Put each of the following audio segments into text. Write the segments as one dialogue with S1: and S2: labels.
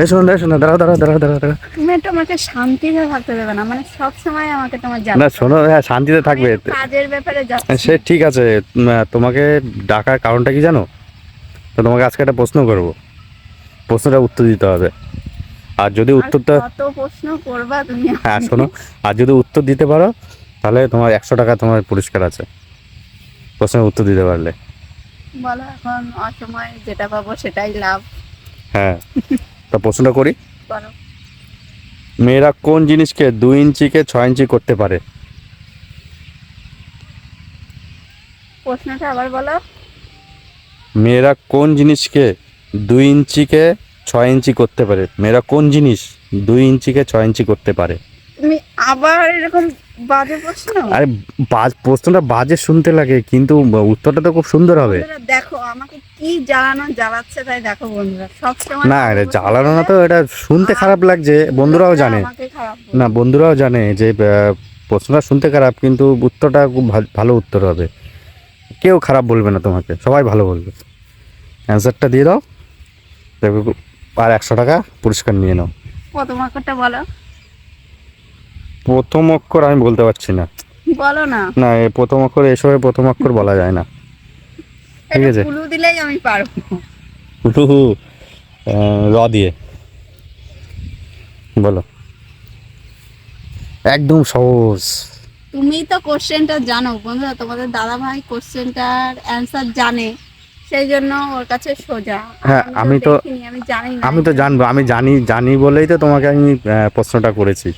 S1: এই শোনো এই শোনো দাঁড়াও দাঁড়াও দাঁড়াও দাঁড়াও দাঁড়াও।
S2: তুমি একটু শান্তিতে থাকতে দেবে না মানে সব সময় আমাকে তোমার
S1: না শোনো হ্যাঁ শান্তিতে থাকবে।
S2: কাজের ব্যাপারে
S1: সে ঠিক আছে তোমাকে ডাকার কারণটা কি জানো? তো তোমাকে আজকে একটা প্রশ্ন করব। প্রশ্নটা উত্তর দিতে হবে। আর যদি উত্তরটা
S2: কত প্রশ্ন করবা তুমি
S1: হ্যাঁ শোনো আর যদি উত্তর দিতে পারো তাহলে তোমার একশো টাকা তোমার পুরস্কার আছে। প্রশ্নের উত্তর দিতে পারলে।
S2: বলো এখন অসময় যেটা পাবো সেটাই লাভ।
S1: হ্যাঁ। তা প্রশ্নটা করি? মেয়েরা কোন জিনিসকে দুই ইঞ্চিকে ছয় ইঞ্চি করতে পারে?
S2: প্রশ্নটা আবার বলো।
S1: মেয়েরা কোন জিনিসকে দুই ইঞ্চিকে ছয় ইঞ্চি করতে পারে? মেয়েরা কোন জিনিস দুই ইঞ্চিকে ছয় ইঞ্চি করতে পারে?
S2: আবার এরকম বাজে প্রশ্ন?
S1: আরে বাজ প্রশ্নটা বাজে শুনতে লাগে কিন্তু উত্তরটা তো খুব সুন্দর হবে।
S2: দেখো আমাকে কি জ্বালানো জ্বালাচ্ছে তাই দেখো বন্ধুরা সব সময়
S1: না এটা জ্বালানো না তো এটা শুনতে খারাপ লাগছে বন্ধুরাও জানে। না বন্ধুরাও জানে যে প্রশ্নটা শুনতে খারাপ কিন্তু উত্তরটা খুব ভালো উত্তর হবে। কেউ খারাপ বলবে না তোমাকে সবাই ভালো বলবে। অ্যান্সারটা দিয়ে দাও। দেখো আর একশো টাকা পুরস্কার নিয়ে নাও।
S2: প্রথম অক্ষরটা বলো?
S1: প্রথম অক্ষর আমি বলতে পারছি না।
S2: বলো না।
S1: না প্রথম অক্ষর এসবে প্রথম অক্ষর বলা যায় না। ঠিক আছে।
S2: ক্লু দিলেই আমি পারব।
S1: হুহু, র দিয়ে। বলো। একদম সহজ।
S2: তুমি তো কোশ্চেনটা জানো বন্ধুরা তোমাদের দাদা ভাই কোশ্চেনটার অ্যান্সার জানে সেই জন্য ওর কাছে সোজা।
S1: হ্যাঁ, আমি তো-
S2: আমি জানি না।
S1: আমি তো জানব আমি জানি জানি বলেই তো তোমাকে আমি প্রশ্নটা করেছি।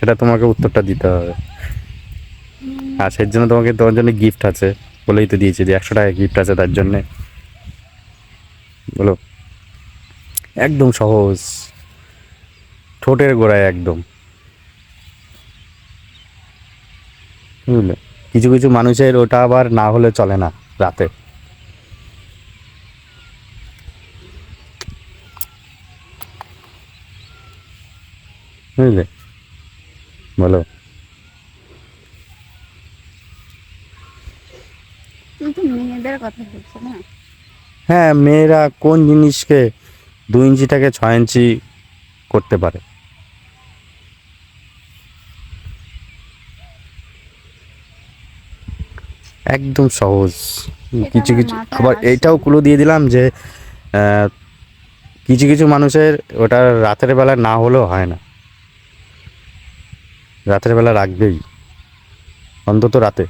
S1: সেটা তোমাকে উত্তরটা দিতে হবে। আর সেই জন্য তোমাকে তোমার জন্য গিফট আছে, বলেই তো দিয়েছি যে একশো টাকা গিফট আছে তার জন্যে। বলো। একদম সহজ। ঠোঁটের গোড়ায় একদম। বুঝলে? কিছু কিছু মানুষের ওটা আবার না হলে চলে না রাতে। বুঝলে? বলো হ্যাঁ মেয়েরা কোন জিনিসকে দু ইঞ্চিটাকে ছয় ইঞ্চি করতে পারে? একদম সহজ। কিছু কিছু আবার এটাও কুলো দিয়ে দিলাম যে কিছু কিছু মানুষের ওটা রাতের বেলা না হলেও হয় না। রাতের বেলা রাখবেই। অন্তত রাতে।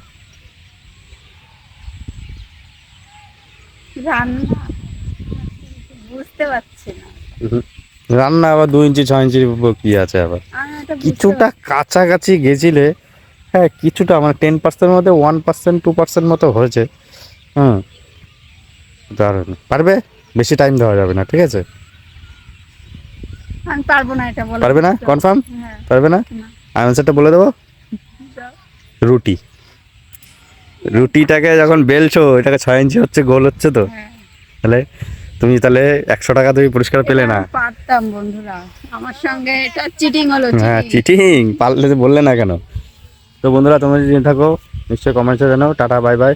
S2: রান্না বুঝতে পারছি না।
S1: রান্না আবার দু ইঞ্চি ছয় ইঞ্চির কি আছে আবার? কিছুটা কাছাকাছি গেছিলে হ্যাঁ কিছুটা মানে টেন পার্সেন্টের মধ্যে ওয়ান পার্সেন্ট টু পার্সেন্ট মতো হয়েছে। হুম। দারুণ পারবে? বেশি টাইম দেওয়া যাবে না ঠিক আছে?
S2: পারব না
S1: কনফার্ম
S2: হ্যাঁ।
S1: পারবে না। আনসারটা বলে দেবো? রুটি। রুটিটাকে যখন বেলছো এটাকে ছয় ইঞ্চি হচ্ছে গোল হচ্ছে তো?
S2: হ্যাঁ।
S1: তাহলে তুমি তাহলে একশো টাকা তুমি পুরস্কার পেলে না?
S2: পারতাম বন্ধুরা। আমার সঙ্গে এটা চিটিং হলো
S1: হ্যাঁ
S2: চিটিং
S1: পারলে তো বললে না কেন? তো বন্ধুরা তোমরা যদি থাকো নিশ্চয়ই কমেন্টসে জানাও। Tata bye bye